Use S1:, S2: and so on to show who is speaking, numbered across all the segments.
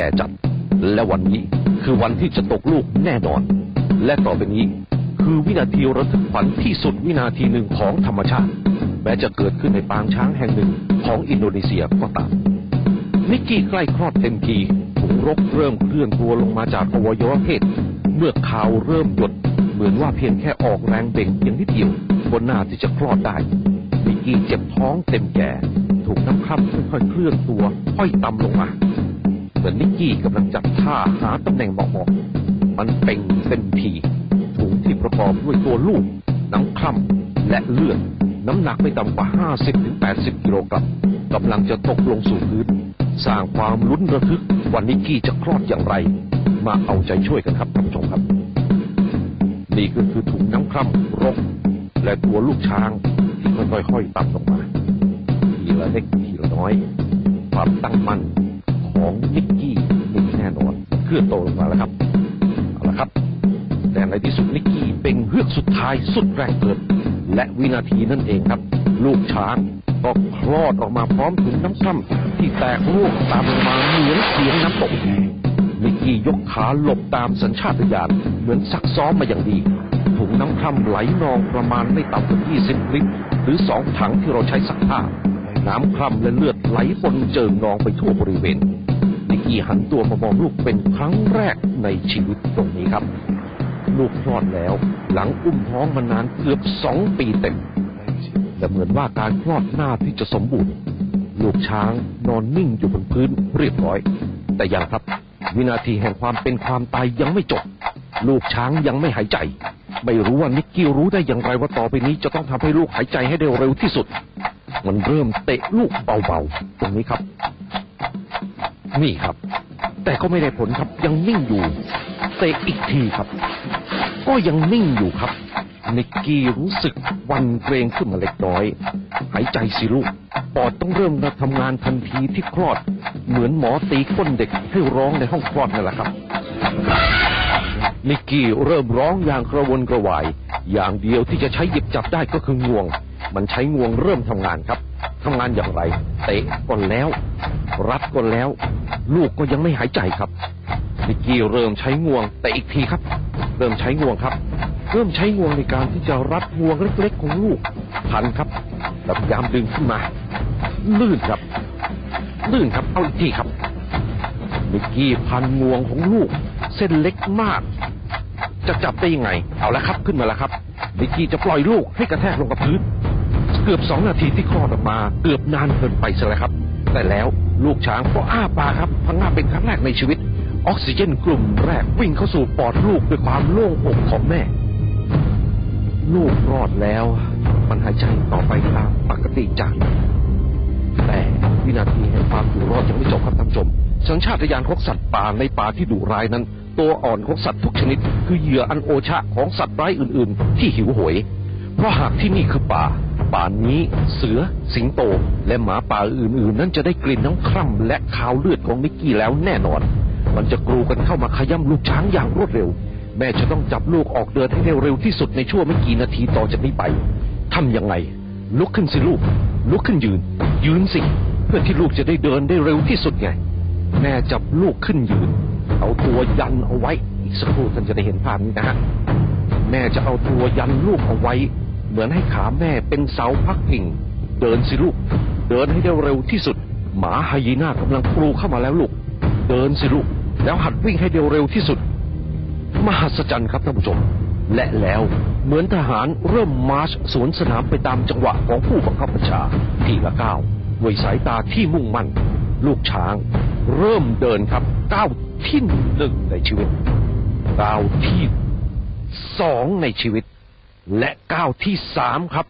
S1: แก่จัด และวันนี้คือวันที่จะตกลูกแน่นอน และต่อไปนี้คือวินาทีระทึกขวัญที่สุดวินาทีหนึ่งของธรรมชาติ แม้จะเกิดขึ้นในปางช้างแห่งหนึ่งของอินโดนีเซียก็ตาม นิกกี้ใกล้คลอดเต็มทีถุงรกเริ่มเคลื่อนตัวลงมาจากอวัยวะเพศ เมื่อขาวเริ่มหยด เหมือนว่าเพียงแค่ออกแรงเบ่งเพียงนิดเดียวบนหน้าที่จะคลอดได้นิกกี้เจ็บท้องเต็มแก่ ถูกน้ำคร่ำค่อยๆเคลื่อนตัวห้อยต่ำลงมา เหมือนนิกกี้กำลังจัดท่าหาตำแหน่งเหมาะๆมันเป่งเต็มทีถุงที่ประกอบด้วยตัวลูกน้ำคร่ำและเลือด น้ำหนักไม่ต่ำกว่า 50-80 กิโลกรัมกำลังจะตกลงสู่พื้น สร้างความลุ้นระทึกว่านิกกี้จะคลอดอย่างไร มาเอาใจช่วยกันครับท่านผู้ชมครับ นี่ก็คือถุงน้ำคร่ำรก และตัวลูกช้างที่ค่อยๆห้อยต่ำลงมา ทีละเล็กทีละน้อย ความตั้งายสุดแรงเกิด และวินาทีนั่นเองครับ ลูกช้างก็คลอดออกมาพร้อมถุงน้ำคร่ำที่แตกร่วงตามลงมาเหมือนเสียงน้ำตกนิกกี้ยกขาหลบตามสัญชาตญาณเหมือนซักซ้อมมาอย่างดีถุงน้ำคร่ำไหลนองประมาณไม่ต่ำกว่า20 ลิตร หรือสองถังที่เราใช้ซักผ้า น้ำคร่ำและเลือดไหลปนเจิงนองไปทั่วบริเวณนิกกี้หันตัวมามองลูกเป็นครั้งแรกในชีวิตตรงนี้ครับ ลูกคลอดแล้ว หลังอุ้มท้องมานานเกือบสองปีเต็ม แต่เหมือนว่าการคลอดหน้าที่จะสมบูรณ์ ลูกช้างนอนนิ่งอยู่บนพื้นเรียบร้อย แต่ยังครับ วินาทีแห่งความเป็นความตายยังไม่จบ ลูกช้างยังไม่หายใจ ไม่รู้ว่านิกกี้รู้ได้อย่างไรว่าต่อไปนี้จะต้องทำให้ลูกหายใจให้ได้เร็วที่สุด มันเริ่มเตะลูกเบาๆตรงนี้ครับ นี่ครับ แต่ก็ไม่ได้ผลครับยังนิ่งอยู่เตะอีกทีครับ ก็ยังนิ่งอยู่ครับนิกกี้รู้สึกวันเกรงขึ้นมาเล็กน้อย หายใจสิลูกปอดต้องเริ่มทำงานทันทีที่คลอด เหมือนหมอตีก้นเด็กให้ร้องในห้องคลอดนั่นแหละครับนิกกี้เริ่มร้องอย่างกระวนกระวาย อย่างเดียวที่จะใช้หยิบจับได้ก็คืองวง มันใช้งวงเริ่มทำงานครับทำงานอย่างไร เตะก่อนแล้ว รัดก่อนแล้ว ลูกก็ยังไม่หายใจครับนิกกี้เริ่มใช้งวงแต่อีกทีครับ เริ่มใช้งวงครับ เริ่มใช้งวงในการที่จะรัดงวงเล็ก ๆ ของลูกพันครับแล้วพยายามดึงขึ้นมาลื่นครับลื่นครับเอาอีกทีครับนิกกี้พันงวงของลูก เส้นเล็กมาก จะจับได้ยังไง เอาละครับขึ้นมาแล้วครับนิกกี้จะปล่อยลูกให้กระแทกลงกับพื้นเกือบสองนาทีที่คลอดออกมา เกือบนานเกินไปซะแล้วครับ แต่แล้วลูกช้างก็อ้าปากครับพังงาเป็นครั้งแรกในชีวิต ออกซิเจนกลุ่มแรกวิ่งเข้าสู่ปอดลูกด้วยความโล่งอกของแม่ ลูกรอดแล้ว มันหายใจต่อไปตามปกติจากแต่วินาทีแห่งความอยู่รอดยังไม่จบครับท่านผู้ชมสัญชาตญาณของสัตว์ป่าในป่าที่ดุร้ายนั้น ตัวอ่อนของสัตว์ทุกชนิด คือเหยื่ออันโอชะของสัตว์ร้ายอื่น ๆ ที่หิวโหย เพราะหากที่นี่คือป่า ป่านนี้เสือ สิงโต และหมาป่าอื่น ๆ นั้นจะได้กลิ่นน้ำคร่ำและคาวเลือดของนิกกี้แล้วแน่นอน มันจะกรูกันเข้ามาขย้ำลูกช้างอย่างรวดเร็ว แม่จะต้องจับลูกออกเดินให้ได้เร็วที่สุดในช่วงไม่กี่นาทีต่อจากนี้ไปทำยังไง ลุกขึ้นสิลูก ลุกขึ้นยืน ยืนสิ เพื่อที่ลูกจะได้เดินได้เร็วที่สุดไง แม่จับลูกขึ้นยืน เอาตัวยันเอาไว้ อีกสักครู่ท่านจะได้เห็นภาพนี้นะฮะแม่จะเอาตัวยันลูกเอาไว้ เหมือนให้ขาแม่เป็นเสาพักพิง เดินสิลูก เดินให้ได้เร็วที่สุด หมาไฮยีน่ากำลังกรูเข้ามาแล้วลูก เดินสิลูก แล้วหัดวิ่งให้เร็วที่สุด มหัศจรรย์ครับท่านผู้ชม และแล้วเหมือนทหารเริ่มมาร์ชสวนสนามไปตามจังหวะของผู้บังคับบัญชาทีละก้าวด้วยสายตาที่มุ่งมั่น ลูกช้าง เริ่มเดินครับก้าวที่หนึ่งในชีวิตก้าวที่สองในชีวิต และก้าวที่สามครับ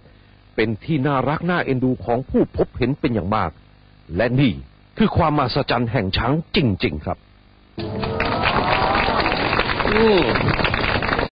S1: เป็นที่น่ารักน่าเอ็นดูของผู้พบเห็นเป็นอย่างมาก และนี่คือความมหัศจรรย์แห่งช้างจริง ๆ ครับ อืม